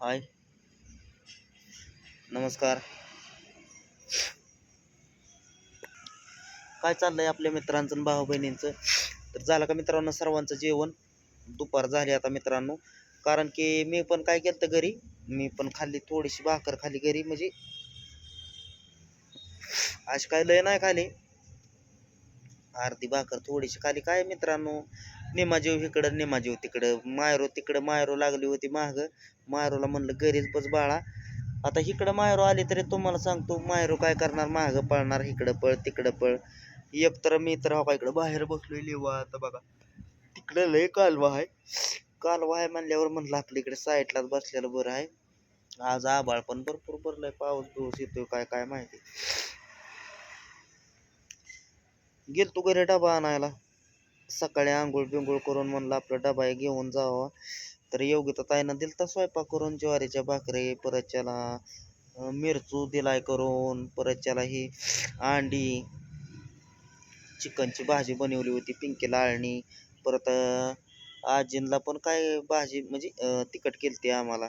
हाय. नमस्कार. काय चाललंय आपल्या मित्रांचं आणि भाऊ बहिणींचं? तर झालं का मित्रांनो सर्वांचं जेवण? दुपार झाली आता मित्रांनो. कारण की मी पण काय केलं घरी? मी पण खाल्ली थोडीशी भाकर खाली घरी. म्हणजे आज काय लय नाही खाली अर्धी भाकर थोडीशी खाली काय मित्रांनो? निमाजीव इकडं निमाजीव तिकडं मायरो तिकडं मायरो लागली होती माग. मायरोला म्हणलं घरीच बस बाळा. आता इकडं मायरो आली तरी तुम्हाला सांगतो मायरो काय करणार? माग पळणार इकडं पळ तिकडं पळ. एक तर मी तर हा इकडं बाहेर बसलोय लिवा आता बघा. तिकडं लय कालवा आहे. कालवा आहे म्हणल्यावर म्हणलं आपल्या इकडे साईडलाच बसलेलं बरं आहे. आज आबाळ पण भरपूर भरलंय पाऊस बिऊस येतोय काय काय माहिती. गेलतो घरी डबा आणायला. सकाळी आंघोळ बिंघोळ करून म्हणलं आपला डबा घेऊन जावा. तर योगिता ताईनं दिलता स्वयंपाक करून ज्वारीच्या भाकरी परत त्याला मिरचू दिलाय करून परत त्याला ही अंडी चिकनची भाजी बनवली होती पिंकी लाळणी परत अं, आजींला पण काय भाजी म्हणजे अं, तिखट ती आम्हाला.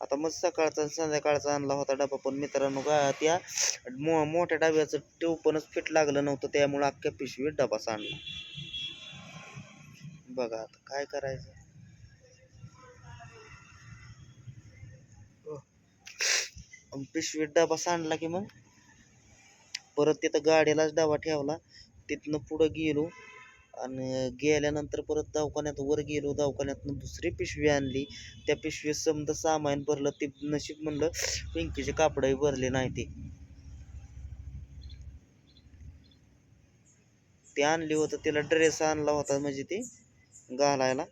आता मग सकाळचा संध्याकाळचा आणला होता डबा पण मित्रांनो का त्या मो मोठ्या डब्याचं ट्यूब पणच फिट लागलं नव्हतं त्यामुळे अख्ख्या पिशवीत डबा सांडला बघा आता काय करायचं. पिशवीत डबा सांडला की मग? परत तिथं गाडीलाच डबा ठेवला. तिथनं पुढं गेलो आणि गेल्यानंतर परत दवाखान्यात वर गेलो. दवाखान्यातनं दुसरी पिशवी आणली. त्या पिशवीत समजा सामान भरलं. ते नशीब म्हणलं पिंकीचे कापडही भरले नाही ते. ते आणली होतं. तिला ड्रेस आणला होता म्हणजे ते. घालायला.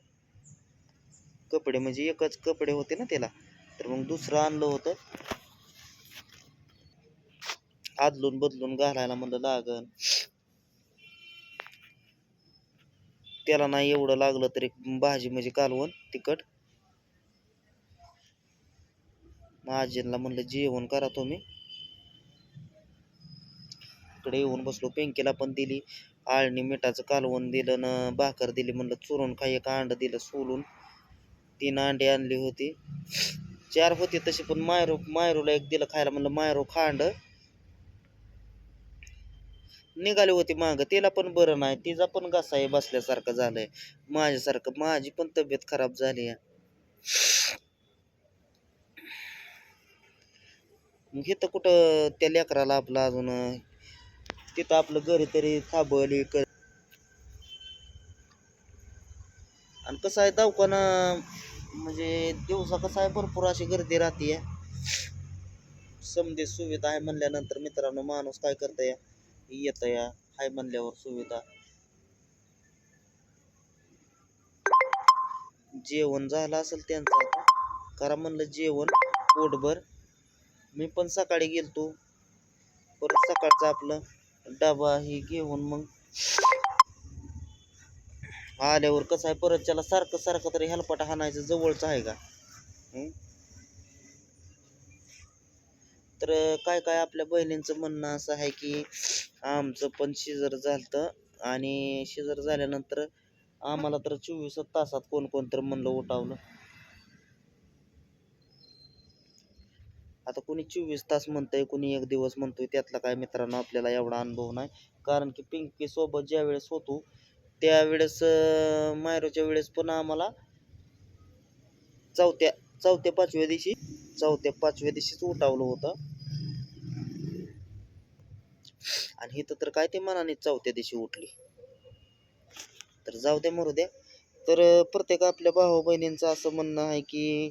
कपडे म्हणजे एकच कपडे होते ना त्याला. तर मग दुसरं आणलं होतं. आदलून बदलून घालायला म्हणलं लागन. त्याला नाही एवढं लागलं तरी भाजी म्हणजे कालवण तिखट. मग आजींना म्हणलं जेवण करा तुम्ही. इकडे येऊन बसलो पेंकीला पण दिली. आळणी मिठाचं कालवण दिलं न भाकर दिली म्हणलं चुरून खाई एक अंड दिलं सोलून. तीन अंडी आणली होती. चार होती तशी पण मायरू मायरूला एक दिलं खायला म्हणलं मायरू खांड निघाली होती मागं. तिला पण बरं नाही. तिचा पण घसा बसल्यासारखं झालंय. माझ्यासारखं माझी पण तब्येत खराब झाली आहे. मग इथं कुठं त्या लेकराला आपलं अजून तिथं आपलं घर तरी थांबवली कर. आणि कसं आहे दवाखाना म्हणजे दिवसा कसं आहे भरपूर अशी गर्दी राहते समजे सुविधा आहे म्हणल्यानंतर मित्रांनो माणूस काय करता या येतं या हाय म्हणल्यावर सुविधा. जेवण झालं असेल त्यांचं आता करा म्हणलं जेवण पोटभर. मी पण सकाळी गेलतो. परत सकाळचं आपलं डबा ही घेऊन मग आल्यावर कसं आहे परत त्याला सारखं सारखं तरी हेलपाटा हाणायचं जवळचं आहे का? तर काय काय आपल्या बहिणींचं म्हणणं असं आहे की आमचं पण शिजर झालं आणि शिजर झाल्यानंतर आम्हाला तर चोवीस तासात कोण कोण तर म्हणलं उठावलं. आता कोणी चोवीस तास म्हणतंय कोणी एक दिवस म्हणतोय त्यातला काय मित्रांनो आपल्याला एवढा अनुभव नाही. कारण की पिंकी सोबत ज्या वेळेस होतो त्यावेळेस मायरोच्या वेळेस पण आम्हाला चौथ्या चौथ्या पाचव्या दिवशी चौथ्या पाचव्या दिवशीच उठावलं होतं. आणि इथं तर काय ते मनाने चौथ्या दिवशी उठली. तर जाऊ द्या मरू द्या तर प्रत्येक आपल्या भाऊ बहिणींचं असं म्हणणं आहे की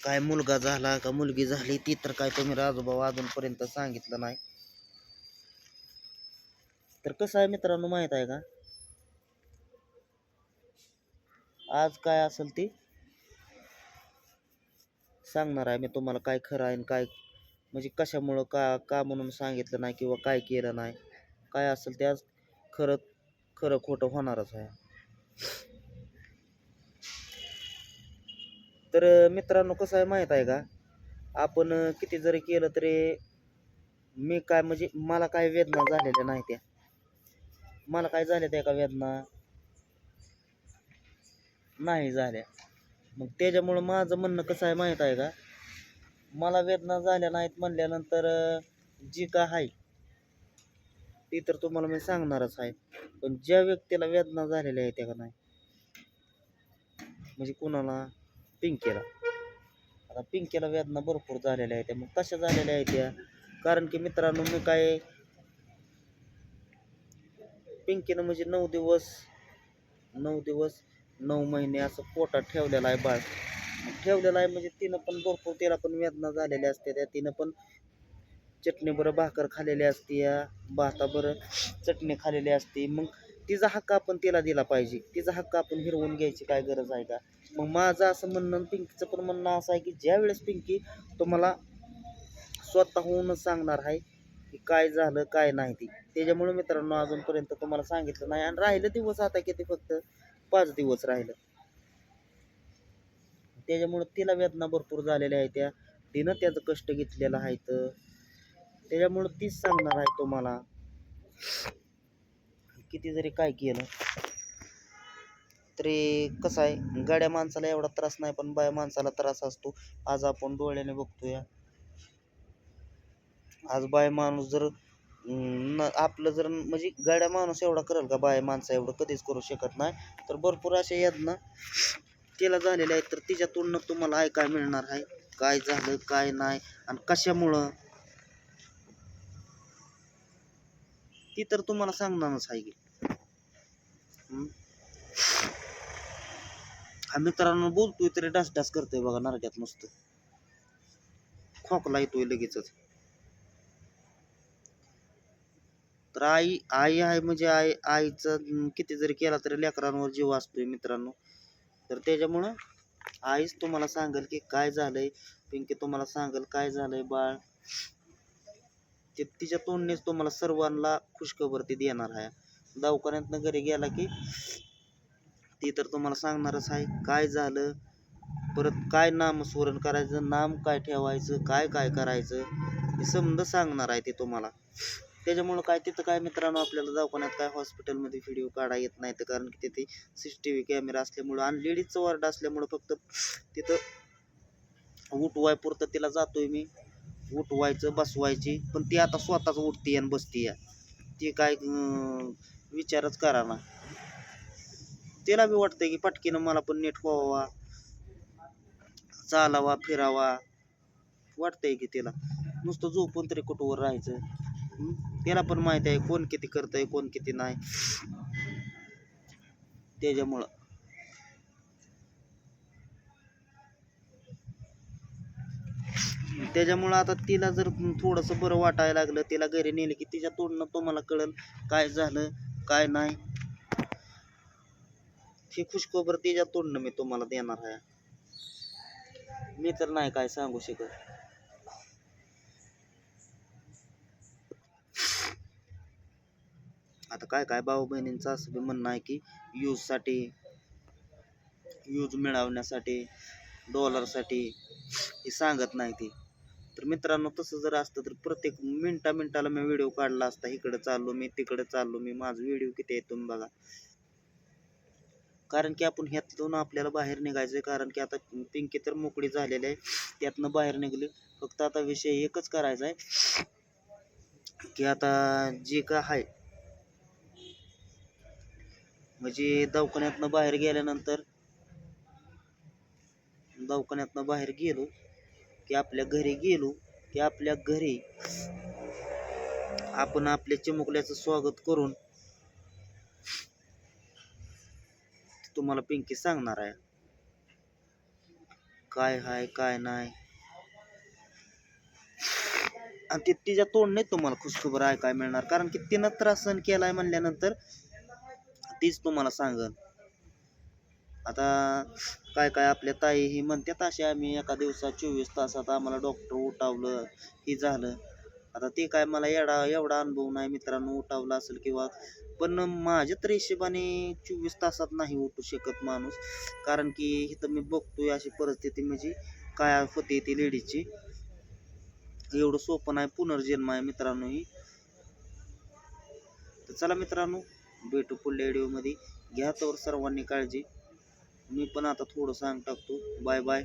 काय मुलगा झाला का मुलगी झाली ती तर काय तुम्ही राजूबाबा अजूनपर्यंत सांगितलं नाही. तर कसं आहे मित्रांनो माहीत आहे का? आज काय असेल ते? सांगणार आहे मी तुम्हाला काय खरं आहे आणि काय म्हणजे कशामुळं का का म्हणून सांगितलं नाही किंवा काय केलं नाही. काय असेल ते आज खरं खरं खोटं होणारच आहे. तर मित्रांनो कसं आहे माहीत आहे का? आपण किती जरी केलं तरी मी काय म्हणजे मला काय वेदना झालेल्या नाही त्या. मला काय झाल्या त्या का वेदना? नाही झाल्या. मग त्याच्यामुळं माझं म्हणणं कसं आहे माहीत आहे का? मला वेदना झाल्या नाहीत म्हणल्यानंतर जी का आहे ती तर तुम्हाला मी सांगणारच आहे. पण ज्या व्यक्तीला वेदना झालेल्या आहेत त्या का नाही? म्हणजे कुणाला? पिंकीला आता पिंकीला वेदना भरपूर झालेल्या आहेत मग कशा झालेल्या आहेत त्या. कारण की मित्रांनो मी काय पिंकीनं म्हणजे नऊ दिवस नऊ दिवस नऊ महिने असं पोटात ठेवलेलं आहे बाळ. मग ठेवलेलं आहे म्हणजे तिनं पण भरपूर तिला पण वेदना झालेल्या असते त्या. तिनं पण चटणी बरं भाकर खाल्लेली असते या भाता बरं चटणी खाल्लेली असते. मग तिचा हक्क आपण तिला दिला पाहिजे. तिचा हक्क आपण हिरवून घ्यायची काय गरज आहे का? मग माझं असं म्हणणं पिंकीचं पण म्हणणं असं आहे की ज्या वेळेस पिंकी तुम्हाला स्वतःहून सांगणार आहे की काय झालं काय नाही ती. त्याच्यामुळे मित्रांनो अजूनपर्यंत तुम्हाला सांगितलं नाही. आणि राहिलं दिवस आता किती फक्त? पाच दिवस राहिलं. त्याच्यामुळं तिला वेदना भरपूर झालेल्या आहेत त्या. तिनं त्याचं कष्ट घेतलेलं आहे तर त्याच्यामुळं तीच सांगणार आहे तुम्हाला. किती जरी काय केलं तरी कसं आहे गाड्या माणसाला एवढा त्रास नाही पण बाया माणसाला त्रास असतो. आज आपण डोळ्याने बघतोया. आज बाय माणूस जर न आपलं जर म्हणजे गाड्या माणूस एवढा करेल का? बाय माणसा एवढं कधीच करू शकत नाही. तर भरपूर अशा यातना तिला झालेल्या आहेत. तर तिच्यातून तुम्हाला ऐकाय मिळणार आहे? काय झालं काय नाही? आणि कशामुळं? ती तर तुम्हाला सांगणारच आहे की. हा मित्रांनो बोलतोय तरी डास डास करतोय बघा नारक्यात नुसतं. खोकला येतोय लगेचच. तर आई आई आहे म्हणजे आई आईचं किती जरी केला तरी लेकरांवर जीव असतोय मित्रांनो. तर त्याच्यामुळं आईच तुम्हाला सांगेल की काय झालंय. पिंकी तुम्हाला सांगेल काय झालंय बाळ. ते तिच्या तोंडनेच तुम्हाला सर्वांना खुशखबर ती देणार आहे. दवाखान्यातनं घरी गेला की ते तर तुम्हाला सांगणारच आहे. काय झालं? परत काय नामस्मरण करायचं? नाम काय ठेवायचं? काय काय करायचं? हे समजा सांगणार आहे ते तुम्हाला. त्याच्यामुळं काय तिथं काय मित्रांनो आपल्याला दवाखान्यात काय हॉस्पिटलमध्ये व्हिडिओ काढा येत नाही तर कारण की तिथे C C T V camera असल्यामुळं आणि लेडीजचं वार्ड असल्यामुळं फक्त तिथं उठवाय पुरतं तिला जातोय मी. उठवायचं बसवायची. पण ती आता स्वतःच उठते आणि बसते या ती काय विचारच करा ना. तिला बी वाटतंय की पटकीनं मला पण नीट व्हावा. चालावा फिरावा. वाटतंय की तिला नुसतं झोपून तरी कुठवर राहायचं? त्याला पण माहिती आहे कोण किती करतंय कोण किती नाही. त्याच्यामुळं. त्याच्यामुळं आता तिला जर थोडंसं बरं वाटायला लागलं तिला घरी नेलं की तिच्या तोंडनं तुम्हाला कळेल काय झालं काय नाही. ही खुशखबर तिच्या तोंडनं मी तुम्हाला देणार आहे. मी तर नाही काय सांगू शकत. आता काय काय भाऊ बहिणींचं असं बी म्हणणं आहे की यूजसाठी यूज मिळवण्यासाठी डॉलरसाठी हे सांगत नाही ती. तर मित्रांनो तसं जर असतं तर प्रत्येक मिनटा मिनटाला मी व्हिडिओ काढला असता इकडे चाललो मी तिकडे चाललो मी माझं व्हिडिओ किती आहे तुम्ही बघा. कारण की आपण ह्यातून आपल्याला बाहेर निघायचं आहे कारण की आता पिंकी तर मोकळी झालेली आहे. त्यातनं बाहेर निघली. फक्त आता विषय एकच करायचा आहे की आता जे का आहे म्हणजे दवाखान्यातनं बाहेर गेल्यानंतर दवाखान्यातनं बाहेर गेलो की आपल्या घरी गेलो की आपल्या घरी आपण आपल्या चिमुकल्याचं स्वागत करून तुम्हाला पिंकी सांगणार आहे. काय हाय काय नाही. आणि ते तिच्या तोंड नाही तुम्हाला खुशखबर काय मिळणार? कारण की तिनं त्रास सहन केलाय म्हणल्यानंतर तीच तुम्हाला सांगन. आता काय काय आपल्या ताई ही म्हणतात असे आम्ही एका दिवसात चोवीस तासात आम्हाला डॉक्टर उठावलं ही झालं. आता ते काय मला एवढा एवढा अनुभव नाही मित्रांनो उठावला असेल किंवा पण माझ्या तर हिशेबाने चोवीस तासात नाही उठू शकत माणूस. कारण की इथं मी बघतोय अशी परिस्थिती म्हणजे काय होते ती लेडीजची. एवढं सोपं नाही पुनर्जन्म आहे मित्रांनो ही. तर चला मित्रांनो भेटू पुढल्या व्हिडिओमध्ये. घ्या तर सर्वांनी काळजी. मी पण आता थोडं सांग टाकतो. Bye bye.